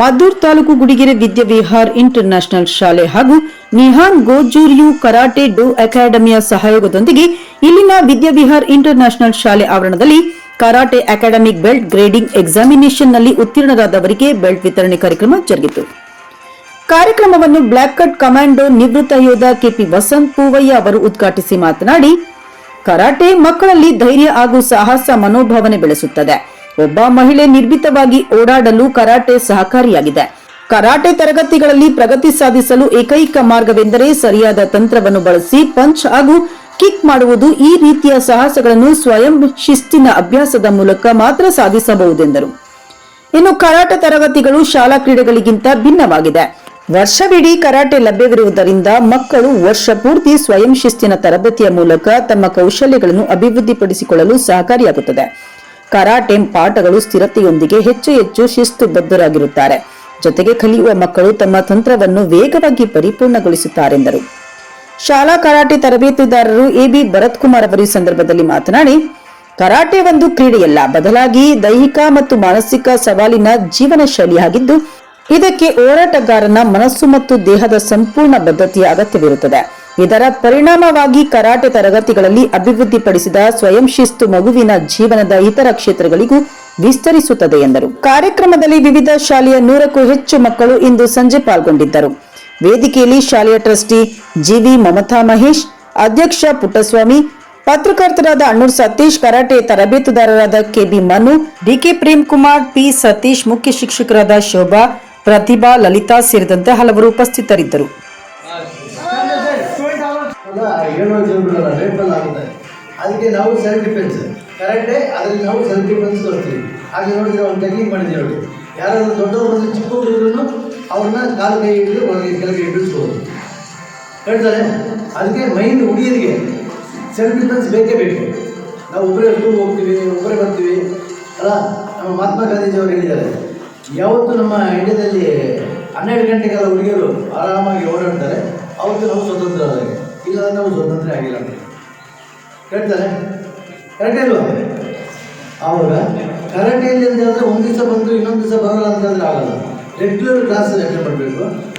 Maddur taluk Gudigere Vidyavihar international ಶಾಲೆ ಹಾಗೂ Nihan ಗೋಜೂರಿಯು karate ಡೋ ಅಕಾಡೆಮಿಯ ಸಹಯೋಗದೊಂದಿಗೆ ಇಲ್ಲಿನ ವಿದ್ಯಾವಿಹಾರ್ ಇಂಟರ್ ನ್ಯಾಷನಲ್ ಶಾಲೆ ಆವರಣದಲ್ಲಿ ಕರಾಟೆ ಅಕಾಡೆಮಿಕ್ ಬೆಲ್ಟ್ ಗ್ರೇಡಿಂಗ್ ಎಕ್ಸಾಮಿನೇಷನ್ನಲ್ಲಿ ಉತ್ತೀರ್ಣರಾದವರಿಗೆ ಬೆಲ್ಟ್ ವಿತರಣೆ ಕಾರ್ಯಕ್ರಮ ಜರುಗಿತು. ಕಾರ್ಯಕ್ರಮವನ್ನು ಬ್ಲಾಕ್ ಕಟ್ ಕಮಾಂಡೋ ನಿವೃತ್ತ ಯೋಧ ಕೆಪಿ ವಸಂತ್ ಪೂವಯ್ಯ ಅವರು ಉದ್ಘಾಟಿಸಿ ಮಾತನಾಡಿ, ಕರಾಟೆ ಮಕ್ಕಳಲ್ಲಿ ಧೈರ್ಯ ಹಾಗೂ ಸಾಹಸ ಮನೋಭಾವನೆ ಬೆಳೆಸುತ್ತದೆ. ಒಬ್ಬ ಮಹಿಳೆ ನಿರ್ಭೀತವಾಗಿ ಓಡಾಡಲು ಕರಾಟೆ ಸಹಕಾರಿಯಾಗಿದೆ. ಕರಾಟೆ ತರಗತಿಗಳಲ್ಲಿ ಪ್ರಗತಿ ಸಾಧಿಸಲು ಏಕೈಕ ಮಾರ್ಗವೆಂದರೆ ಸರಿಯಾದ ತಂತ್ರವನ್ನು ಬಳಸಿ ಪಂಚ್ ಹಾಗೂ ಕಿಕ್ ಮಾಡುವುದು ಈ ರೀತಿಯ ಸಾಹಸಗಳನ್ನು ಸ್ವಯಂ ಶಿಸ್ತಿನ ಅಭ್ಯಾಸದ ಮೂಲಕ ಮಾತ್ರ ಸಾಧಿಸಬಹುದೆಂದರು. ಇನ್ನು ಕರಾಟೆ ತರಗತಿಗಳು ಶಾಲಾ ಕ್ರೀಡೆಗಳಿಗಿಂತ ಭಿನ್ನವಾಗಿದೆ. ವರ್ಷವಿಡೀ ಕರಾಟೆ ಲಭ್ಯವಿರುವುದರಿಂದ ಮಕ್ಕಳು ವರ್ಷ ಪೂರ್ತಿ ಸ್ವಯಂ ಶಿಸ್ತಿನ ತರಬೇತಿಯ ಮೂಲಕ ತಮ್ಮ ಕೌಶಲ್ಯಗಳನ್ನು ಅಭಿವೃದ್ಧಿಪಡಿಸಿಕೊಳ್ಳಲು ಸಹಕಾರಿಯಾಗುತ್ತದೆ. ಕರಾಟೆ ಪಾಠಗಳು ಸ್ಥಿರತೆಯೊಂದಿಗೆ ಹೆಚ್ಚು ಹೆಚ್ಚು ಶಿಸ್ತುಬದ್ಧರಾಗಿರುತ್ತಾರೆ. ಜೊತೆಗೆ ಕಲಿಯುವ ಮಕ್ಕಳು ತಮ್ಮ ತಂತ್ರವನ್ನು ವೇಗವಾಗಿ ಪರಿಪೂರ್ಣಗೊಳಿಸುತ್ತಾರೆಂದರು. ಶಾಲಾ ಕರಾಟೆ ತರಬೇತುದಾರರು ಎಬಿ ಭರತ್ ಕುಮಾರ್ ಅವರು ಸಂದರ್ಭದಲ್ಲಿ ಮಾತನಾಡಿ, ಕರಾಟೆ ಒಂದು ಕ್ರೀಡೆಯಲ್ಲ, ಬದಲಾಗಿ ದೈಹಿಕ ಮತ್ತು ಮಾನಸಿಕ ಸವಾಲಿನ ಜೀವನ ಶೈಲಿಯಾಗಿದ್ದು, ಇದಕ್ಕೆ ಹೋರಾಟಗಾರನ ಮನಸ್ಸು ಮತ್ತು ದೇಹದ ಸಂಪೂರ್ಣ ಬದ್ಧತೆಯ ಅಗತ್ಯವಿರುತ್ತದೆ. ಇದರ ಪರಿಣಾಮವಾಗಿ ಕರಾಟೆ ತರಗತಿಗಳಲ್ಲಿ ಅಭಿವೃದ್ಧಿಪಡಿಸಿದ ಸ್ವಯಂ ಶಿಸ್ತು ಮಗುವಿನ ಜೀವನದ ಇತರ ಕ್ಷೇತ್ರಗಳಿಗೂ ವಿಸ್ತರಿಸುತ್ತದೆ ಎಂದರು. ಕಾರ್ಯಕ್ರಮದಲ್ಲಿ ವಿವಿಧ ಶಾಲೆಯ ನೂರಕ್ಕೂ ಹೆಚ್ಚು ಮಕ್ಕಳು ಇಂದು ಸಂಜೆ ಪಾಲ್ಗೊಂಡಿದ್ದರು. ವೇದಿಕೆಯಲ್ಲಿ ಶಾಲೆಯ ಟ್ರಸ್ಟಿ ಜಿವಿ ಮಮತಾ ಮಹೇಶ್, ಅಧ್ಯಕ್ಷ ಪುಟ್ಟಸ್ವಾಮಿ, ಪತ್ರಕರ್ತರಾದ Annur Satish, karate ತರಬೇತುದಾರರಾದ KB Manu, DK Prem Kumar P Satish, ಮುಖ್ಯ ಶಿಕ್ಷಕರಾದ ಶೋಭಾ, ಪ್ರತಿಭಾ, ಲಲಿತಾ ಸೇರಿದಂತೆ ಹಲವರು ಉಪಸ್ಥಿತರಿದ್ದರು. ಅಲ್ಲ ಹೇಳುವ ಜನರಲ್ಲ ರೇಪಲ್ ಆಗುತ್ತೆ. ಅದಕ್ಕೆ ನಾವು ಸೆಲ್ಫ್ ಡಿಫೆನ್ಸ್ ಕರೆಕ್ಟೇ ಅದರಲ್ಲಿ ನಾವು ಸೆಲ್ಫ್ ಡಿಫೆನ್ಸ್ ತೋರಿಸ್ತೀವಿ. ಹಾಗೆ ನೋಡಿದ್ರೆ ಒಂದು ಟೆಕ್ನಿಕ್ ಮಾಡಿದ್ದೀವಿ ನೋಡಿ. ಯಾರಾದರೂ ದೊಡ್ಡವರು ಬಂದು ಅವ್ರನ್ನ ಕಾಲು ಕೈ ಹಿಡಿದು ಒಳಗೆ ಕೆಳಗೆ ಇಡಿಸ್ಬೋದು ಹೇಳ್ತಾರೆ, ಅದಕ್ಕೆ ಮೈಂಡ್ ಹುಡುಗಿಯರಿಗೆ ಸೆಲ್ಫ್ ಡಿಫೆನ್ಸ್ ಬೇಕೇ ಬೇಕು. ನಾವು ಒಬ್ಬರೇ ಸ್ಕೂಲ್ ಹೋಗ್ತೀವಿ, ಒಬ್ಬರೇ ಬರ್ತೀವಿ. ಅಲ್ಲ, ನಮ್ಮ ಮಹಾತ್ಮ ಗಾಂಧೀಜಿಯವರು ಹೇಳಿದ್ದಾರೆ, ಯಾವತ್ತು ನಮ್ಮ ಇಂಡಿಯಾದಲ್ಲಿ ಹನ್ನೆರಡು ಗಂಟೆಗೆಲ್ಲ ಹುಡುಗಿಯರು ಆರಾಮಾಗಿ ಓಡಾಡ್ತಾರೆ, ಅವತ್ತು ನಾವು ಸ್ವತಂತ್ರ ಆದಾಗ ಇಲ್ಲ ನಾವು ಸ್ವತಂತ್ರ ಆಗಿಲ್ಲ ಅಂತ. ಹೇಳ್ತಾರೆ? ಕರೆಕ್ಟ್ ಇಲ್ವಾ ಆವಾಗ ಕರಾಟೆಯಲ್ಲಿ ಅಂತ ಹೇಳಿದ್ರೆ ಒಂದು ದಿವಸ ಬಂದರೂ, ಇನ್ನೊಂದು ದಿವಸ ಬರಲ್ಲ ಅಂತಂದ್ರೆ ಆಗಲ್ಲ. ರೆಗ್ಯುಲರ್ ಕ್ಲಾಸ್ ಅಟೆಂಡ್ ಮಾಡಬೇಕು